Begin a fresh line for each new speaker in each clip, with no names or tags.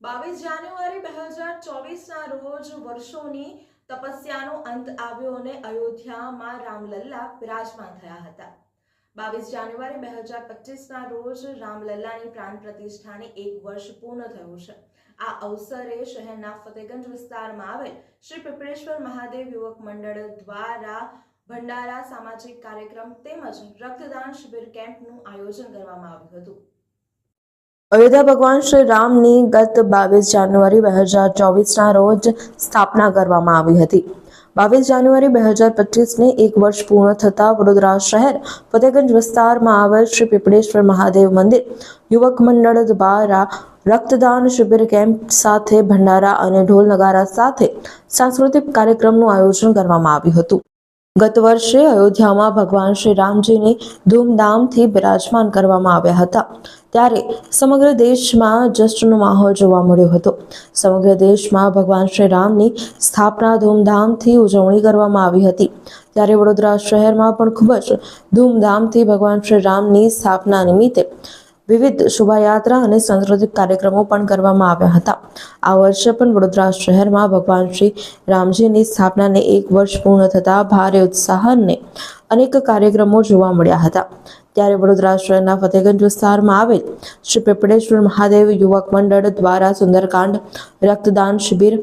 બાવીસ જાન્યુઆરી બે હજાર ચોવીસના રોજ વર્ષોની તપસ્યાનો અંત આવ્યો અને અયોધ્યામાં રામલલ્લા બિરાજમાન થયા હતા. બાવીસ જાન્યુઆરી બે હજાર પચીસના રોજ રામલલ્લાની પ્રાણ પ્રતિષ્ઠાને એક વર્ષ પૂર્ણ થયું છે. આ અવસરે શહેરના ફતેગંજ વિસ્તારમાં આવેલ શ્રી પીપળેશ્વર મહાદેવ યુવક મંડળ દ્વારા ભંડારા સામાજિક કાર્યક્રમ તેમજ રક્તદાન શિબિર કેમ્પનું આયોજન કરવામાં આવ્યું હતું. અયોધ્યા ભગવાન શ્રી રામની ગત બાવીસ જાન્યુઆરી બે હજાર ચોવીસના રોજ સ્થાપના કરવામાં આવી હતી. બાવીસ જાન્યુઆરી બે હજાર પચીસને એક વર્ષ પૂર્ણ થતાં વડોદરા શહેર ફતેગંજ વિસ્તારમાં આવેલ શ્રી પીપળેશ્વર મહાદેવ મંદિર, યુવક મંડળ દ્વારા રક્તદાન શિબિર કેમ્પ સાથે ભંડારા અને ઢોલ નગારા સાથે સાંસ્કૃતિક કાર્યક્રમનું આયોજન કરવામાં આવ્યું હતું. ગત વર્ષે અયોધ્યામાં ભગવાન શ્રી રામજીને ધૂમધામથી બિરાજમાન કરવામાં આવ્યા હતા. ત્યારે સમગ્ર દેશમાં જશ્નનો માહોલ જોવા મળ્યો હતો. સમગ્ર દેશમાં ભગવાન શ્રી રામની સ્થાપના ધૂમધામથી ઉજવણી કરવામાં આવી હતી. ત્યારે વડોદરા શહેરમાં પણ ખૂબ જ ધૂમધામથી ભગવાન શ્રી રામની સ્થાપના નિમિત્તે વિવિધ શોભાયાત્રા અને સાંસ્કૃતિક કાર્યક્રમો પણ કરવામાં આવ્યા હતા. આ વર્ષે પણ વડોદરા શહેરમાં ભગવાન શ્રી રામજીની સ્થાપનાને એક વર્ષ પૂર્ણ થતાં ભારે ઉત્સાહ અને અનેક કાર્યક્રમો જોવા મળ્યા હતા. ત્યારે વડોદરા શહેરના ફતેગંજ વિસ્તારમાં આવેલ શ્રી પીપળેશ્વર મહાદેવ યુવક મંડળ દ્વારા સુંદરકાંડ, રક્તદાન શિબિર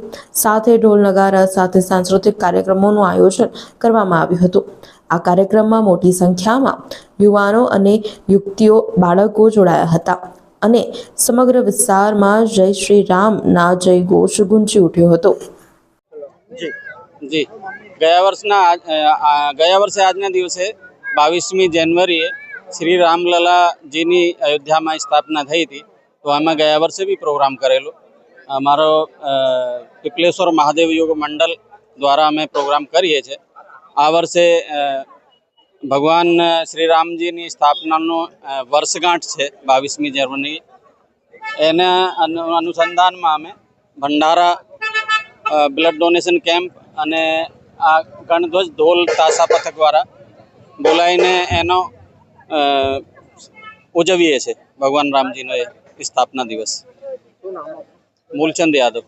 સાથે ઢોલ નગારા સાથે સાંસ્કૃતિક કાર્યક્રમોનું આયોજન કરવામાં આવ્યું હતું. આ કાર્યક્રમમાં મોટી સંખ્યામાં યુવાનો અને યુવતીઓ, બાળકો જોડાયા હતા અને સમગ્ર વિસ્તારમાં જય શ્રી રામના જય ઘોષ ગુંજી ઉઠ્યો હતો.
જી ગયા વર્ષના ગયા વર્ષે આજના દિવસે બાવીસમી જાન્યુઆરીએ શ્રી રામલલાજીની અયોધ્યામાં સ્થાપના થઈ હતી. તો આમાં ગયા વર્ષે બી પ્રોગ્રામ કરેલો. અમારો પીપલેશ્વર મહાદેવ યોગ મંડળ દ્વારા અમે પ્રોગ્રામ કરીએ છીએ. આ વર્ષે ભગવાન શ્રી રામજીની સ્થાપનાનો વર્ષગાંઠ છે બાવીસમી જર્મની. એના અનુસંધાનમાં અમે ભંડારા બ્લડ ડોનેશન કેમ્પ અને આ ગણધ્વજ ઢોલ તાસા પથક દ્વારા બોલાવીને એનો ઉજવીએ છીએ ભગવાન રામજીનો એ સ્થાપના દિવસ. મૂલચંદ યાદવ.